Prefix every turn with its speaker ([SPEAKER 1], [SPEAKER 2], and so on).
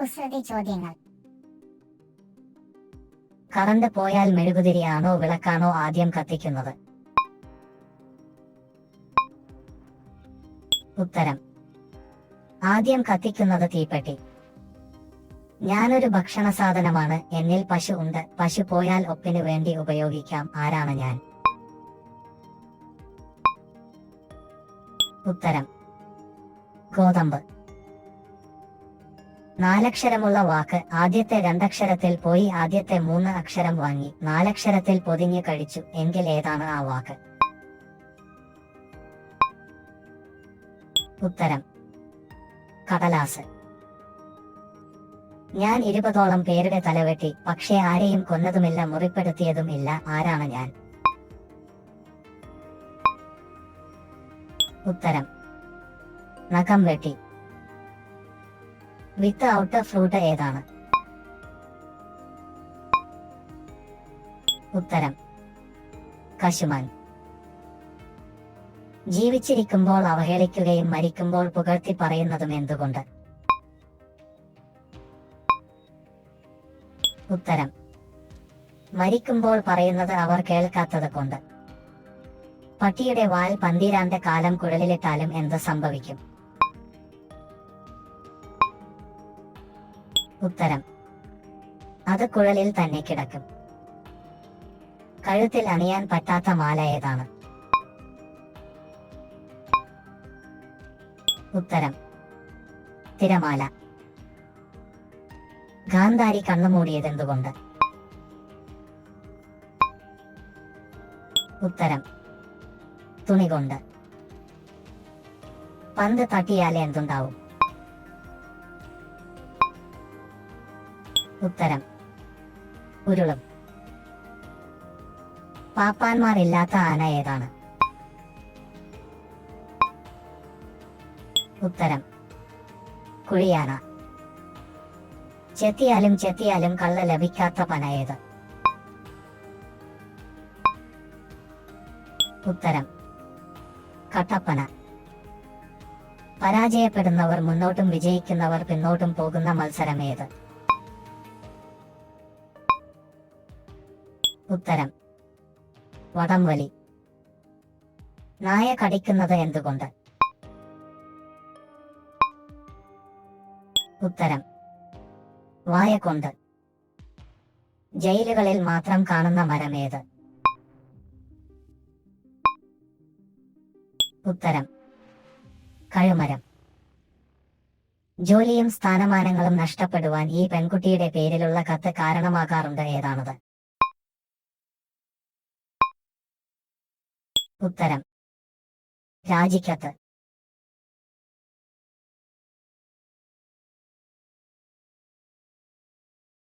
[SPEAKER 1] കുസൃതി ചോദ്യങ്ങൾ
[SPEAKER 2] കറണ്ട് പോയാൽ മെഴുകുതിരിയാണോ വിളക്കാണോ ആദ്യം കത്തിക്കുന്നത്? ഉത്തരം. ആദ്യം കത്തിക്കുന്നത് തീപ്പെട്ടി. ഞാനൊരു ഭക്ഷണ സാധനമാണ് എന്നിൽ പശു ഉണ്ട് പശു പോയാൽ ഒപ്പിനു വേണ്ടി ഉപയോഗിക്കാം ആരാണ് ഞാൻ? ഉത്തരം. ഗോതമ്പ്. നാലക്ഷരമുള്ള വാക്ക് ആദ്യത്തെ രണ്ടക്ഷരത്തിൽ പോയി ആദ്യത്തെ മൂന്ന് അക്ഷരം വാങ്ങി നാലക്ഷരത്തിൽ പൊതിഞ്ഞു കഴിച്ചു എങ്കിൽ ഏതാണ് ആ വാക്ക്? ഉത്തരം. കടലാസ്. ഞാൻ ഇരുപതോളം പേരുടെ തലവെട്ടി പക്ഷേ ആരെയും കൊന്നതുമില്ല മുറിപ്പെടുത്തിയതും ഇല്ല. ആരാണ് ഞാൻ? ഉത്തരം. നഖം വെട്ടി. വിത്ത് ഔട്ട് ഫ്രൂട്ട് ഏതാണ്? ഉത്തരം. കശുമാൻ. ജീവിച്ചിരിക്കുമ്പോൾ അവഹേളിക്കുകയും മരിക്കുമ്പോൾ പുകഴ്ത്തി പറയുന്നതും എന്തുകൊണ്ട്? ഉത്തരം. മരിക്കുമ്പോൾ പറയുന്നത് അവർ കേൾക്കാത്തത് കൊണ്ട്. പട്ടിയുടെ വാൽ പന്തീരാന്റെ കാലം കുഴലിലിട്ടാലും എന്ത് സംഭവിക്കും? ഉത്തരം. അത് കുഴലിൽ തന്നെ കിടക്കും. കഴുത്തിൽ അണിയാൻ പറ്റാത്ത മാല ഏതാണ്? ഉത്തരം. തിരമാല. ഗാന്ധാരി കണ്ണുമൂടിയതെന്തുകൊണ്ട് ഉത്തരം. തുണി കൊണ്ട്. പന്ത് തട്ടിയാൽ എന്തുണ്ടാവും? ഉത്തരം. ഉരുളും. പാപ്പാന്മാരില്ലാത്ത ആന ഏതാണ്? ഉത്തരം. കുഴിയാന. ചെത്തിയാലും ചെത്തിയാലും കള്ള ലഭിക്കാത്ത പന ഏത്? ഉത്തരം. കട്ടപ്പന. പരാജയപ്പെടുന്നവർ മുന്നോട്ടും വിജയിക്കുന്നവർ പിന്നോട്ടും പോകുന്ന മത്സരം ഏത്? ഉത്തരം. വടംവലി. നായ കടിക്കുന്നത് എന്തുകൊണ്ട്? ഉത്തരം. വായ കൊണ്ട്. ജയിലുകളിൽ മാത്രം കാണുന്ന മരമേത് ഉത്തരം. കഴുമരം. ജോലിയും സ്ഥാനമാനങ്ങളും നഷ്ടപ്പെടുവാൻ ഈ പെൺകുട്ടിയുടെ പേരിലുള്ള കത്ത് കാരണമാകാറുണ്ട് ഏതാണത്? ഉത്തരം. രാജിക്കത്ത്.